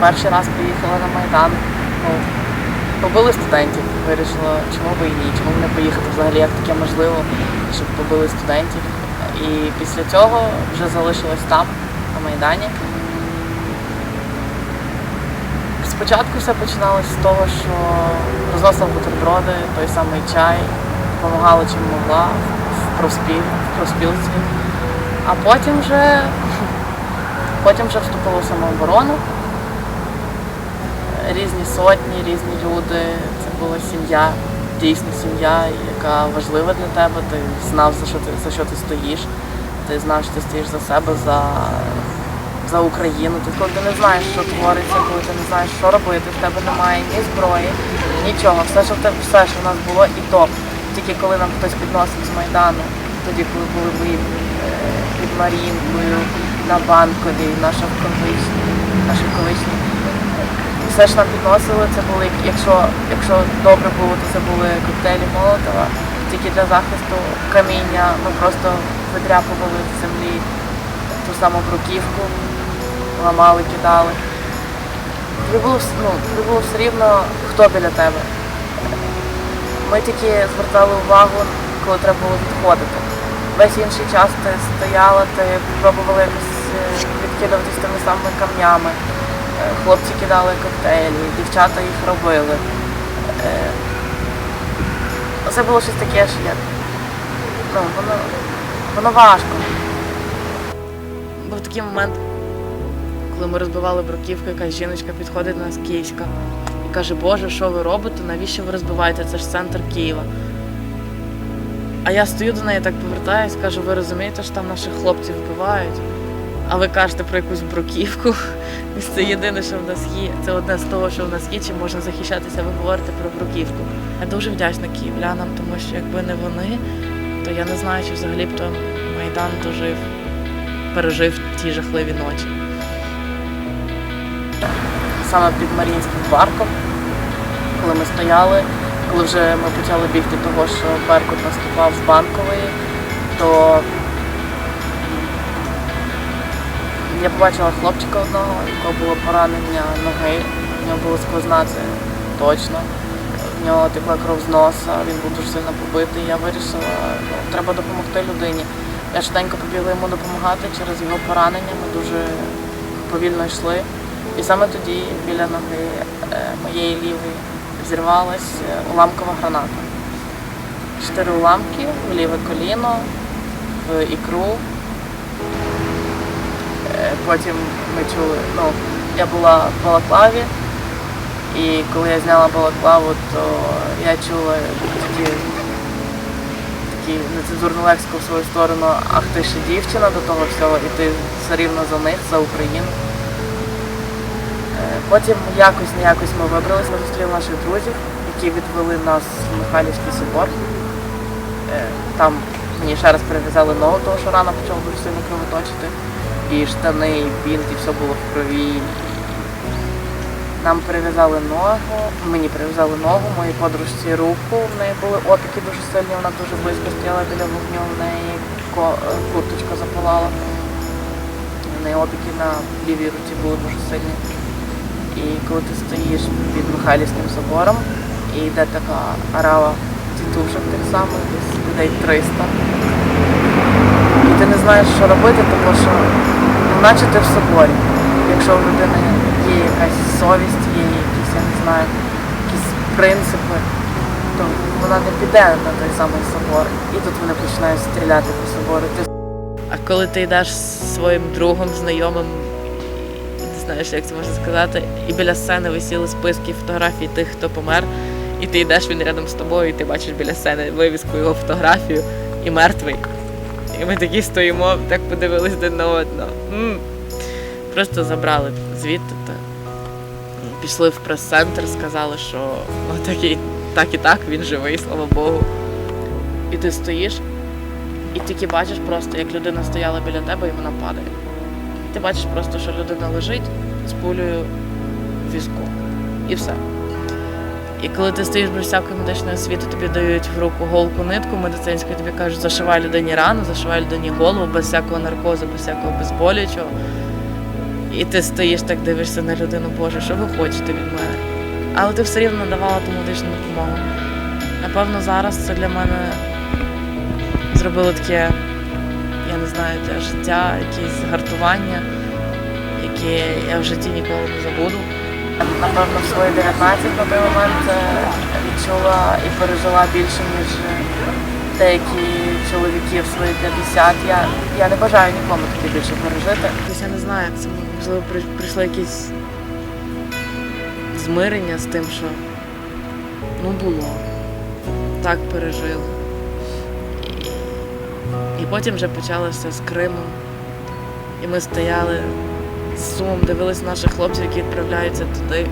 Перший раз приїхала на Майдан. Ну, побили студентів. Вирішила, чому би і ні, чому б не поїхати взагалі, як таке можливо, щоб побили студентів. І після цього вже залишилась там, на Майдані. Спочатку все починалося з того, що розносила бутерброди, той самий чай, допомагала чим могла в профспіл, в профспілці. А потім вже, потім вже вступила в самооборону. Різні сотні, різні люди. Це була сім'я, дійсно сім'я, яка важлива для тебе. Ти знав, за що ти, за що ти стоїш. Ти знав, що ти стоїш за себе, за, за Україну. Ти коли ти не знаєш, що твориться, коли ти не знаєш, що робити, в тебе немає ні зброї, нічого. Все, що в тебе, все, що в нас було, і то. Тільки коли нам хтось підносив з Майдану, тоді, коли були бої е, під Марінкою, на Банковій, на Шовковичній, на Шовковичній. Все, що нам підносили, це були, якщо, якщо добре було, то це були коктейлі Молотова. Тільки для захисту каміння ми просто видряпували з землі ту саму бруківку, ламали, кидали. Тобі було, ну, тобі все рівно, хто біля тебе. Ми тільки звертали увагу, коли треба було відходити. Весь інший час ти стояла, ти пробувала якось е, відкидуватись тими самими камнями. Е, Хлопці кидали коктейлі, дівчата їх робили. Е, Це було щось таке, що я. Ну, воно, воно важко. Був такий момент, коли ми розбивали бруківку, якась жіночка підходить до нас київська і каже, Боже, що ви робите? Навіщо ви розбиваєте? Це ж центр Києва. А я стою до неї, так повертаюсь, кажу, ви розумієте, що там наших хлопців вбивають? А ви кажете про якусь бруківку. Це єдине, що в нас є. Це одне з того, що в нас є, чим можна захищатися, ви говорите про бруківку. Я дуже вдячна київлянам, тому що якби не вони, то я не знаю, чи взагалі б то Майдан дожив, пережив ті жахливі ночі. Саме під Маріїнським парком, коли ми стояли, коли вже ми почали бігти того, що Беркут наступав з банкової, то я побачила хлопчика одного, у якого було поранення ноги, в нього було сквозна, це точно. В нього текла кров з носа, він був дуже сильно побитий. Я вирішила, ну, треба допомогти людині. Я швиденько побігла йому допомагати через його поранення. Ми дуже повільно йшли. І саме тоді біля ноги е, моєї лівої зірвалась е, уламкова граната. Чотири уламки в ліве коліно, в ікру. Потім ми чули, ну, я була в балаклаві, і коли я зняла балаклаву, то я чула такі, такі нецензурну лексику в свою сторону, ах ти ще дівчина до того всього, і ти все рівно за них, за Україну. Е, Потім якось не якось ми вибрались, ми зустріли наших друзів, які відвели нас в Михайлівський собор. Е, Там мені ще раз перев'язали ногу, тому що рана почала дуже сильно кровоточити. І штани, і бінт, і все було в крові. Нам перев'язали ногу, мені перев'язали ногу, моїй подружці руку. В неї були опіки дуже сильні, вона дуже близько стояла біля вогню, в неї е, курточка запалала. В неї опіки на лівій руці були дуже сильні. І коли ти стоїш під Михайлівським собором, і йде така арава тітушок тих самих, десь людей 300. І ти не знаєш, що робити, тому що наче ти в соборі. Якщо в людини є якась совість, є якісь, я не знаю, якісь принципи, то вона не піде на той самий собор. І тут вони починають стріляти по собору. А коли ти йдеш зі своїм другом, знайомим, не знаєш, як це можна сказати, і біля сцени висіли списки фотографій тих, хто помер, і ти йдеш, він рядом з тобою, і ти бачиш біля сцени вивіску його фотографію і мертвий. І ми такі стоїмо, так подивились один на одного. Просто забрали звідти та пішли в прес-центр, сказали, що отак і, так і так, він живий, слава Богу. І ти стоїш, і тільки бачиш просто, як людина стояла біля тебе і вона падає. І Ти бачиш просто, що людина лежить з пулею в візку. І все. І коли ти стоїш без всякої медичної освіти, тобі дають в руку голку нитку медицинську, тобі кажуть, зашивай людині рану, зашивай людині голову без всякого наркозу, без всякого безболючого. І ти стоїш так, дивишся на людину, Боже, що ви хочете від мене? Але ти все рівно давала ту медичну допомогу. Напевно, зараз це для мене зробило таке, я не знаю, життя, якесь згартування, яке я в житті ніколи не забуду. Напевно, в свої 19 на той момент е, відчула і пережила більше, ніж деякі чоловіки в свої 50. Я, я не бажаю нікому таке більше пережити. Тобто я не знаю, це можливо при- прийшло якесь змирення з тим, що ну було, так пережили. І потім вже почалося з Кримом. І ми стояли з сумом, дивились наших хлопців, які відправляються туди.